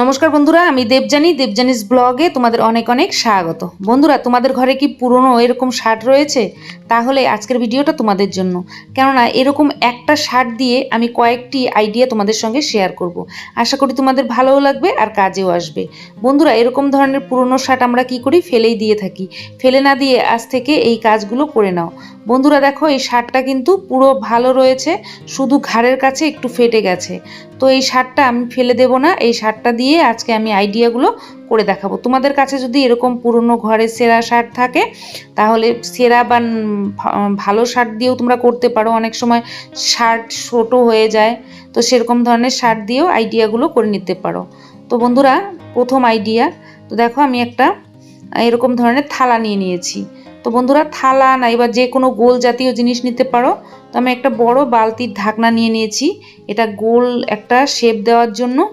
নমস্কার বন্ধুরা, আমি দেবজানি দেবজানিস ব্লগে তোমাদের অনেক অনেক স্বাগত। বন্ধুরা, তোমাদের ঘরে কি পুরনো এরকম শার্ট রয়েছে? তাহলে আজকের ভিডিওটা তোমাদের জন্য। কেননা এরকম একটা শার্ট দিয়ে আমি কয়েকটি আইডিয়া তোমাদের সঙ্গে শেয়ার করব। আশা করি তোমাদের ভালোও লাগবে আর কাজেও আসবে। বন্ধুরা, এরকম ধরনের পুরনো শার্ট আমরা কি করি? ফেলেই দিয়ে থাকি। ফেলে না দিয়ে আজ থেকে এই কাজগুলো করে নাও। বন্ধুরা, দেখো এই শার্টটা কিন্তু পুরো ভালো রয়েছে, শুধু ঘাড়ের কাছে একটু ফেটে গেছে। তো এই শার্টটা আমি ফেলে দেব না। এই শার্টটা দিয়ে আজকে আমি আইডিয়াগুলো করে দেখাবো। তোমাদের কাছে যদি এরকম পুরনো ঘরের সেরা শার্ট থাকে, তাহলে সেরা বা ভালো শার্ট দিয়েও তোমরা করতে পারো। অনেক সময় শার্ট ছোটো হয়ে যায়, তো সেরকম ধরনের শার্ট দিয়েও আইডিয়াগুলো করে নিতে পারো। তো বন্ধুরা, প্রথম আইডিয়া, তো দেখো আমি একটা, এরকম ধরনের থালা নিয়ে নিয়েছি। তো বন্ধুরা, থালা নাই বা যে কোনো গোল জাতীয় জিনিস নিতে পারো। তো আমি একটা বড় বালতির ঢাকনা নিয়ে নিয়েছি। এটা গোল একটা শেপ দেওয়ার জন্য।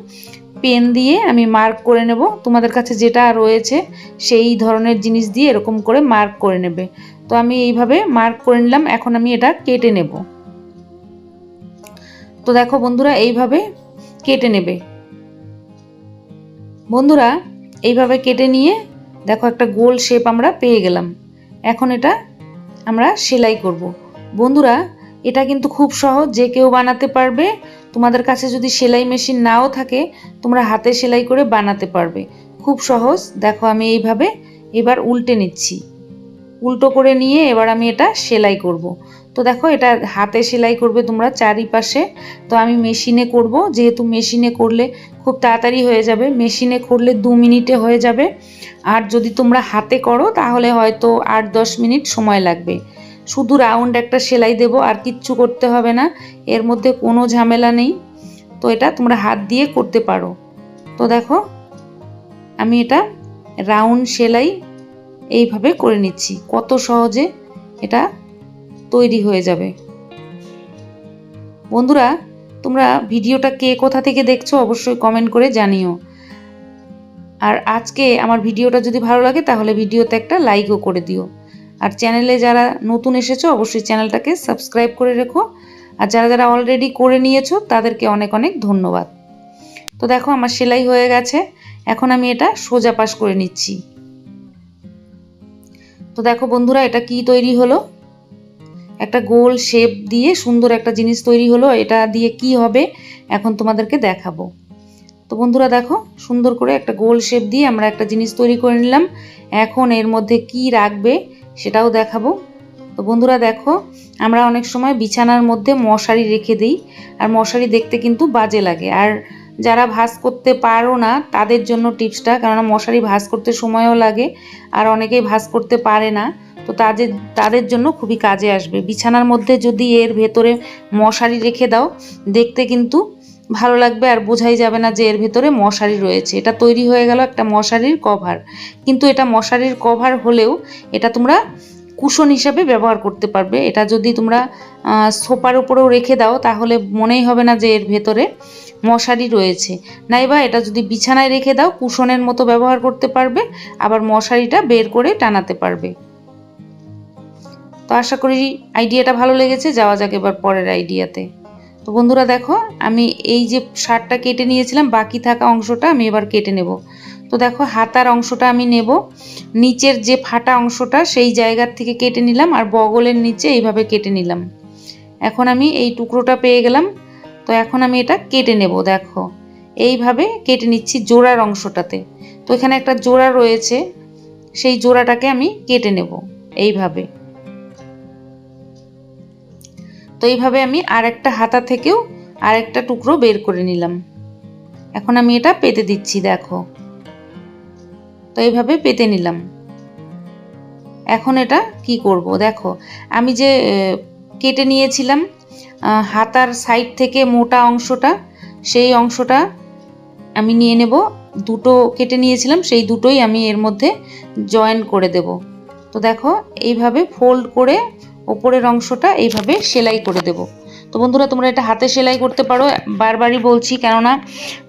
পেন দিয়ে আমি মার্ক করে নেব। তোমাদের কাছে যেটা রয়েছে সেই ধরনের জিনিস দিয়ে এরকম করে মার্ক করে নেবে। তো আমি এইভাবে মার্ক করে নিলাম। এখন আমি এটা কেটে নেব। তো দেখো বন্ধুরা, এইভাবে কেটে নেবে। বন্ধুরা, এইভাবে কেটে নিয়ে দেখো একটা গোল শেপ আমরা পেয়ে গেলাম। এখন এটা আমরা সেলাই করব। বন্ধুরা এটা কিন্তু খুব সহজ, যে কেউ বানাতে পারবে, তোমাদের কাছে যদি সেলাই মেশিন নাও থাকে, তোমরা হাতে সেলাই করে বানাতে পারবে। খুব সহজ, দেখো আমি এইভাবে এবার উল্টে নিচ্ছি। উল্টো করে নিয়ে এবার আমি এটা সেলাই করব। তো দেখো, এটা হাতে সেলাই করবে তোমরা চারিপাশে। তো আমি মেশিনে করব, যেহেতু মেশিনে করলে খুব তাড়াতাড়ি হয়ে যাবে, মেশিনে করলে দু মিনিটে হয়ে যাবে। আর যদি তোমরা হাতে করো, তাহলে হয়তো আট দশ মিনিট সময় লাগবে। শুধু রাউন্ড একটা সেলাই দেব, আর কিচ্ছু করতে হবে না। এর মধ্যে কোনো ঝামেলা নেই। তো এটা তোমরা হাত দিয়ে করতে পারো। তো দেখো, আমি এটা রাউন্ড সেলাই এইভাবে করে নিচ্ছি। কত সহজে এটা তৈরি হয়ে যাবে। বন্ধুরা, তোমরা ভিডিওটা কে কোথা থেকে দেখছ অবশ্যই কমেন্ট করে জানিও। আর আজকে আমার ভিডিওটা যদি ভালো লাগে, তাহলে ভিডিওতে একটা লাইকও করে দিও। আর চ্যানেলে যারা নতুন এসেছ, অবশ্যই চ্যানেলটাকে সাবস্ক্রাইব করে রেখো। আর যারা যারা অলরেডি করে নিয়েছো, তাদেরকে অনেক অনেক ধন্যবাদ। তো দেখো, আমার সেলাই হয়ে গেছে। এখন আমি এটা সোজা পাশ করে নিচ্ছি। তো দেখো বন্ধুরা, এটা কি তৈরি হলো? একটা গোল শেপ দিয়ে সুন্দর একটা জিনিস তৈরি হলো। এটা দিয়ে কি হবে, এখন তোমাদেরকে দেখাবো। তো বন্ধুরা, দেখো, সুন্দর করে একটা গোল শেপ দিয়ে আমরা একটা জিনিস তৈরি করে নিলাম। এখন এর মধ্যে কি রাখবে সেটাও দেখাবো। তো বন্ধুরা দেখো, আমরা অনেক সময় বিছানার মধ্যে মশারি রেখে দিই, আর মশারি দেখতে কিন্তু বাজে লাগে। আর যারা ভাস করতে পারো না, তাদের জন্য টিপসটা, কেননা মশারি ভাস করতে সময়ও লাগে, আর অনেকেই ভাস করতে পারে না, তো তাদের তাদের জন্য খুবই কাজে আসবে। বিছানার মধ্যে যদি এর ভেতরে মশারি রেখে দাও, দেখতে কিন্তু ভালো লাগবে আর বোঝাই যাবে না যে এর ভেতরে মশারি রয়েছে। এটা তৈরি হয়ে গেল একটা মশারির কভার। কিন্তু এটা মশারির কভার হলেও এটা তোমরা কুশন হিসাবে ব্যবহার করতে পারবে। এটা যদি তোমরা সোফার উপরেও রেখে দাও, তাহলে মনেই হবে না যে এর ভেতরে মশারি রয়েছে। নাইবা এটা যদি বিছানায় রেখে দাও, কুশনের মতো ব্যবহার করতে পারবে, আবার মশারিটা বের করে টানাতে পারবে। তো আশা করি আইডিয়াটা ভালো লেগেছে। যাওয়া যাক এবার পরের আইডিয়াতে। তো বন্ধুরা দেখো, আমি এই যে শার্টটা কেটে নিয়েছিলাম, বাকি থাকা অংশটা আমি এবার কেটে নেব। তো দেখো, হাতার অংশটা আমি নেব। নিচের যে ফাটা অংশটা, সেই জায়গার থেকে কেটে নিলাম আর বগলের নিচে এইভাবে কেটে নিলাম। এখন আমি এই টুকরোটা পেয়ে গেলাম। তো এখন আমি এটা কেটে নেব, দেখো। এইভাবে কেটে নিচ্ছি জোড়ার অংশটাতে। তো এখানে একটা জোড়া রয়েছে, সেই জোড়াটাকে আমি কেটে নেব। এইভাবে। তো এইভাবে আমি আর একটা হাতা থেকেও আর একটা টুকরো বের করে নিলাম। এখন আমি এটা পেতে দিচ্ছি, দেখো। তো এইভাবে পেতে নিলাম। এখন এটা কি করব, দেখো। আমি যে কেটে নিয়েছিলাম হাতার সাইড থেকে মোটা অংশটা, সেই অংশটা আমি নিয়ে নেব। দুটো কেটে নিয়েছিলাম, সেই দুটোই আমি এর মধ্যে জয়েন করে দেব। তো দেখো, এইভাবে ফোল্ড করে ওপরের অংশটা এইভাবে সেলাই করে দেব। তো বন্ধুরা, তোমরা এটা হাতে সেলাই করতে পারো। বারবারই বলছি, কেননা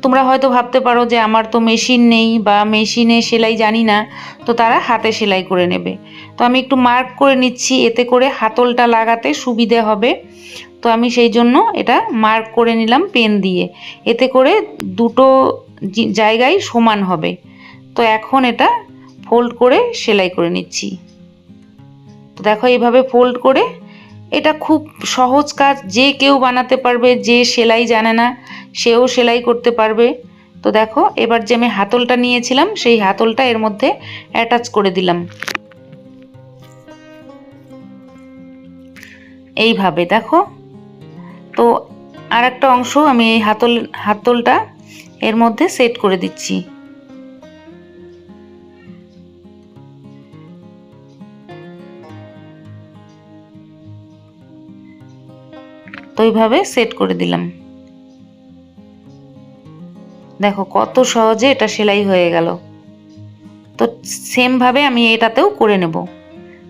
তোমরা হয়তো ভাবতে পারো যে আমার তো মেশিন নেই বা মেশিনে সেলাই জানি না, তো তারা হাতে সেলাই করে নেবে। তো আমি একটু মার্ক করে নিচ্ছি, এতে করে হাতলটা লাগাতে সুবিধে হবে। তো আমি সেই জন্য এটা মার্ক করে নিলাম পেন দিয়ে। এতে করে দুটো জায়গায় সমান হবে। তো এখন এটা ফোল্ড করে সেলাই করে নিচ্ছি। দেখো এইভাবে ফোল্ড করে এটা খুব সহজ কাজ। যে কেউ বানাতে পারবে, যে সেলাই জানে না, সেও সেলাই করতে পারবে। তো দেখো, এবার যে আমি হাতলটা নিয়েছিলাম, সেই হাতলটা এর মধ্যে অ্যাটাচ করে দিলাম। এইভাবে দেখো। তো আর একটা অংশ আমি এই হাতল, হাতলটা এর মধ্যে সেট করে দিচ্ছি। তো এইভাবে সেট করে দিলাম। দেখো কত সহজে এটা সেলাই হয়ে গেল। তো সেমভাবে আমি এটাতেও করে নেব।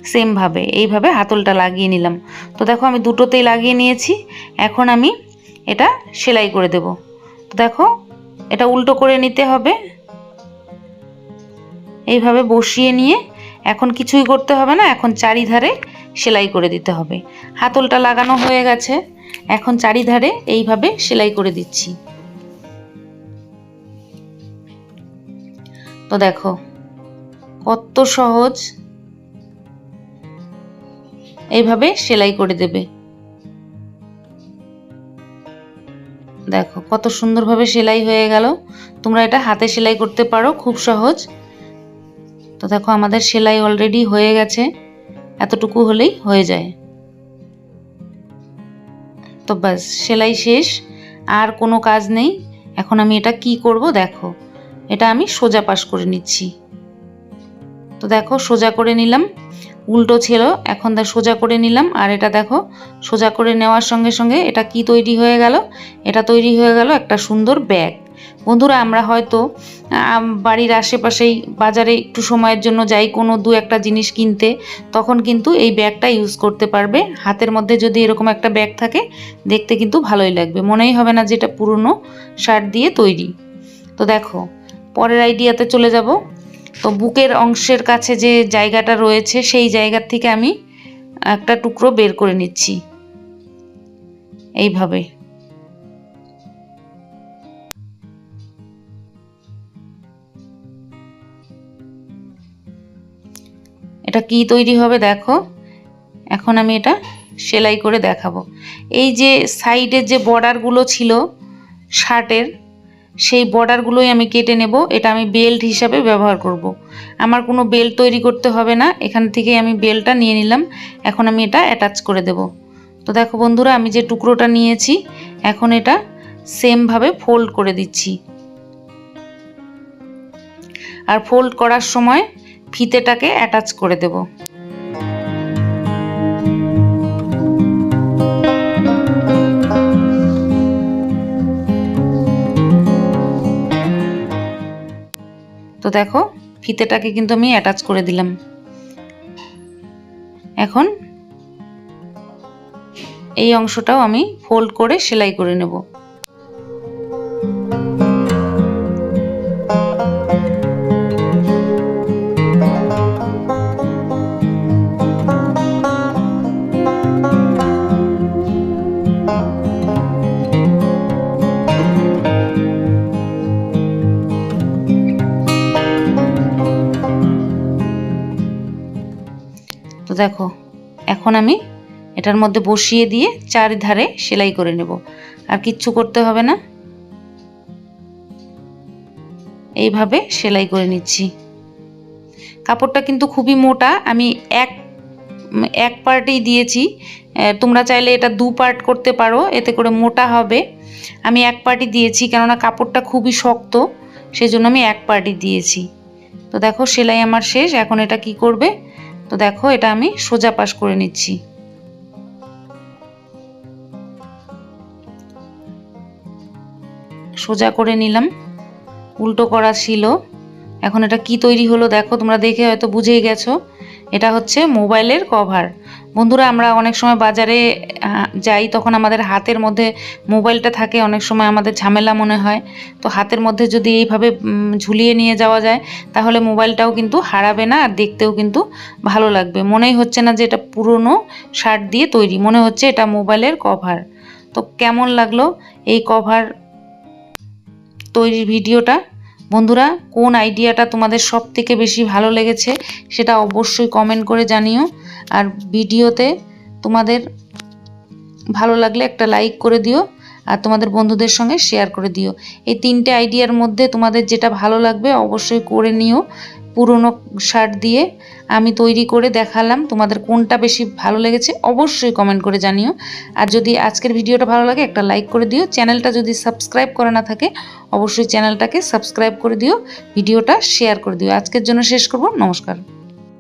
সেমভাবে এইভাবে হাতলটা লাগিয়ে নিলাম। তো দেখো আমি দুটোতেই লাগিয়ে নিয়েছি। এখন আমি এটা সেলাই করে দেব। তো দেখো এটা উল্টো করে নিতে হবে। এইভাবে বসিয়ে নিয়ে এখন কিছুই করতে হবে না, এখন চারিধারে সেলাই করে দিতে হবে। হাতলটা লাগানো হয়ে গেছে, এখন চারিধারে এইভাবে সেলাই করে দিচ্ছি। তো দেখো, কত সহজ এইভাবে সেলাই করে দেবে। দেখো, কত সুন্দরভাবে সেলাই হয়ে গেল। তোমরা এটা হাতে সেলাই করতে পারো, খুব সহজ। তো দেখো আমাদের সেলাই অলরেডি হয়ে গেছে। এতটুকু হলেই হয়ে যায়। তো ব্যাস, সেলাই শেষ। আর কোনো কাজ নেই। এখন আমি এটা কি করব দেখো। এটা আমি সোজা পাশ করে নিচ্ছি। তো দেখো, সোজা করে নিলাম। উল্টো ছিল এখন দেখ সোজা করে নিলাম। আর এটা দেখো, সোজা করে নেওয়ার সঙ্গে সঙ্গে এটা কি তৈরি হয়ে গেল? এটা তৈরি হয়ে গেল একটা সুন্দর ব্যাগ। বন্ধুরা, আমরা হয়তো বাড়ির আশেপাশেই বাজারে একটু সময়ের জন্য যাই কোনো দু একটা জিনিস কিনতে, তখন কিন্তু এই ব্যাগটা ইউজ করতে পারবে। হাতের মধ্যে যদি এরকম একটা ব্যাগ থাকে, দেখতে কিন্তু ভালোই লাগবে। মনেই হবে না যেটা পুরনো শার্ট দিয়ে তৈরি। তো দেখো, পরের আইডিয়াতে চলে যাব। তো বুকের অংশের কাছে যে জায়গাটা রয়েছে, সেই জায়গার থেকে আমি একটা টুকরো বের করে নিচ্ছি। এইভাবে। এটা কি তৈরি হবে দেখো। এখন আমি এটা সেলাই করে দেখাবো। এই যে সাইডের যে বর্ডারগুলো ছিল শার্টের, সেই বর্ডারগুলোই আমি কেটে নেব। এটা আমি বেল্ট হিসাবে ব্যবহার করব। আমার কোনো বেল্ট তৈরি করতে হবে না। এখান থেকে আমি বেল্টটা নিয়ে নিলাম। এখন আমি এটা অ্যাটাচ করে দেব। তো দেখো বন্ধুরা, আমি যে টুকরোটা নিয়েছি, এখন এটা সেমভাবে ফোল্ড করে দিচ্ছি। আর ফোল্ড করার সময় ফিতেটাকে অ্যাটাচ করে দেব। তো দেখো, ফিতেটাকে কিন্তু আমি অ্যাটাচ করে দিলাম। এখন এই অংশটাও আমি ফোল্ড করে সেলাই করে নেব। এখন আমি এটার মধ্যে বসিয়ে দিয়ে চারিধারে সেলাই করে নেব। আর কিচ্ছু করতে হবে না। এইভাবে সেলাই করে নিচ্ছি। কাপড়টা কিন্তু খুবই মোটা। আমি এক এক পার্টেই দিয়েছি। তোমরা চাইলে এটা দু পার্ট করতে পারো। এতে করে মোটা হবে। আমি এক পার্টই দিয়েছি কেননা কাপড়টা খুবই শক্ত। সেই জন্য আমি এক পার্টই দিয়েছি। তো দেখো, সেলাই আমার শেষ। এখন এটা কি করবে? তো দেখো, এটা আমি সোজা পাশ করে নিচ্ছি। সোজা করে নিলাম। উল্টো করা ছিল। এখন এটা কি তৈরি হলো দেখো, তোমরা দেখে হয়তো বুঝেই গেছো। এটা হচ্ছে মোবাইলের কভার। বন্ধুরা, আমরা অনেক সময় বাজারে যাই, তখন আমাদের হাতের মধ্যে মোবাইলটা থাকে, অনেক সময় আমাদের ঝামেলা মনে হয়। তো হাতের মধ্যে যদি এইভাবে ঝুলিয়ে নিয়ে যাওয়া যায়, তাহলে মোবাইলটাও কিন্তু হারাবে না, আর দেখতেও কিন্তু ভালো লাগবে। মনেই হচ্ছে না যে এটা পুরনো শার্ট দিয়ে তৈরি, মনে হচ্ছে এটা মোবাইলের কভার। তো কেমন লাগল এই কভার তৈরির ভিডিওটা? বন্ধুরা, কোন আইডিয়াটা তোমাদের সব থেকে বেশি ভালো লেগেছে, সেটা অবশ্যই কমেন্ট করে জানিও। আর ভিডিওতে তোমাদের ভালো লাগলে একটা লাইক করে দিও আর তোমাদের বন্ধুদের সঙ্গে শেয়ার করে দিও। এই তিনটে আইডিয়ার মধ্যে তোমাদের যেটা ভালো লাগবে অবশ্যই করে নিও পুরনো শার্ট দিয়ে। আমি তৈরি করে দেখালাম তোমাদের কোনটা বেশি ভালো লেগেছে অবশ্যই কমেন্ট করে জানিও। আর যদি আজকের ভিডিওটা ভালো লাগে একটা লাইক করে দিও। চ্যানেলটা যদি সাবস্ক্রাইব করা না থাকে অবশ্যই চ্যানেলটাকে সাবস্ক্রাইব করে দিও। ভিডিওটা শেয়ার করে দিও। আজকের জন্য শেষ করব। নমস্কার।